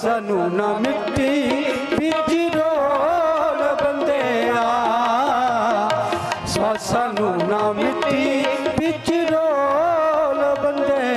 ਸਾਨੂੰ ਨਾ ਮਿੱਟੀ ਵਿੱਚ ਰੋਲ ਬੰਦਿਆ। ਸਵਾਸਾਂ ਨੂੰ ਨਾ ਮਿੱਟੀ ਵਿੱਚ ਰੋਲ ਬੰਦੇ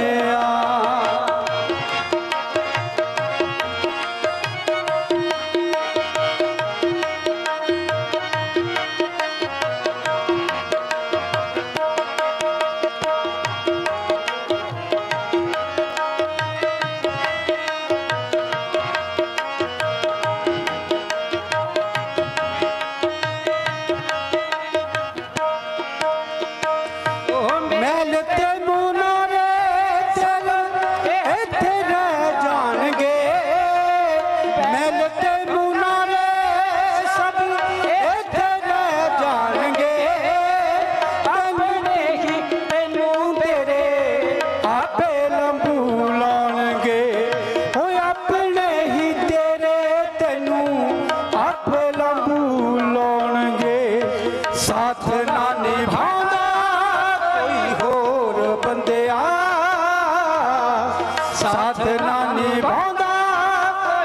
ਤੈਨੂੰ ਆਪੇ ਲੰਬੂ ਲਾਉਣਗੇ। ਸਾਥ ਨਾ ਨਿਭਾਉਂਦਾ ਕੋਈ ਹੋਰ ਬੰਦਿਆ। ਸਾਥ ਨਾ ਨਿਭਾਉਂਦਾ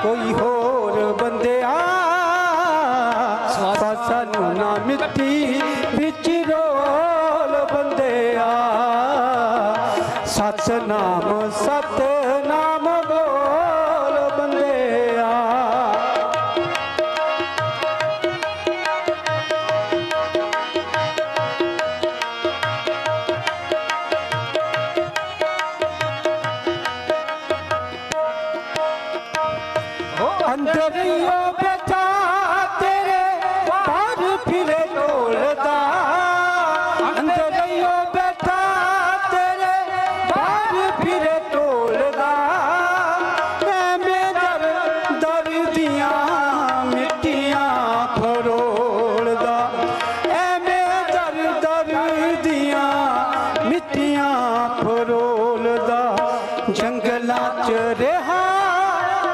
ਕੋਈ ਹੋਰ ਬੰਦਿਆ। ਸਵਾਸਾਂ ਨੂੰ ਨਾ ਮਿੱਟੀ ਵਿੱਚ ਰੋਲ ਬੰਦਿਆ। ਸਤਨਾਮ ਸਤਨਾਮ جڏهن فري تو رو بيچا فرو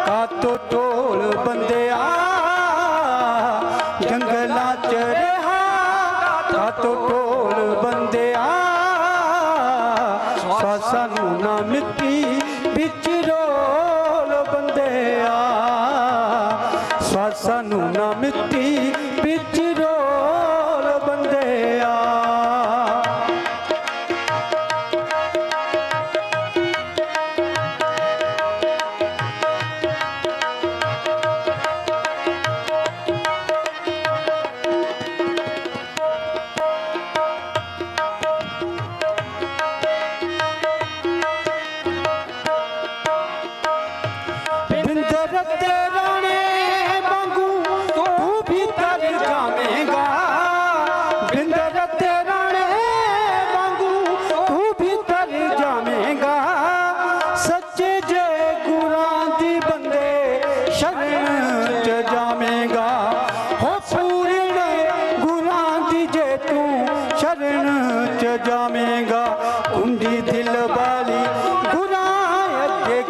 ਕਾਤੋ ਢੋਲ ਬੰਦਿਆ, ਜੰਗਲਾਂ ਚ ਰਿਹਾ। ਕਾਤੋ ਢੋਲ ਬੰਦਿਆ, ਸਾਸਾਂ ਨੂੰ ਨਾ ਮਿੱਟੀ ਵਿੱਚ ਰੋਲ ਬੰਦਿਆ। ਸਾਸਾਂ ਨੂੰ ਨਾ ਮਿੱਟੀ ਵਿੱਚ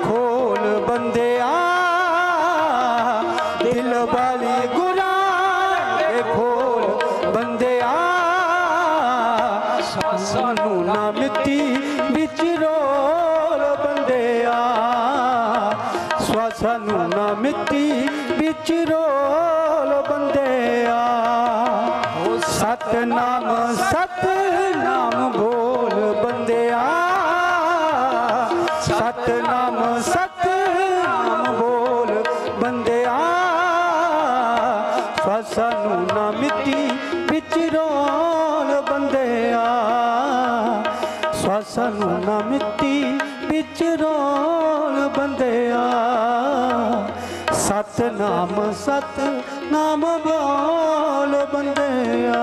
ਖੋਲ ਬੰਦਿਆ, ਦਿਲ ਵਾਲੀ ਗੁਰਾ ਇਹ ਖੋਲ ਬੰਦਿਆ। ਸਾਨੂੰ ਨਾ ਮਿੱਟੀ ਵਿੱਚ ਰੋਲ ਬੰਦਿਆ। ਸਵਾਸਾਂ ਨੂੰ ਨਾ ਮਿੱਟੀ ਵਿੱਚ ਰੋਲ ਬੰਦਿਆ। ਹੋ ਸਤਨਾਮ ਸਤਨਾਮ ਸਤਨਾਮ ਸਤਨਾਮ ਬੋਲ ਬੰਦਿਆ। ਸਵਾਸਾਂ ਨੂੰ ਨਾ ਮਿੱਟੀ ਵਿੱਚ ਰੋਲ ਬੰਦਿਆ। ਸਵਾਸਾਂ ਨੂੰ ਨਾ ਮਿੱਟੀ ਵਿੱਚ ਰੋਲ ਬੰਦਿਆ। ਸਤਨਾਮ ਸਤਨਾਮ ਬੋਲ ਬੰਦਿਆ।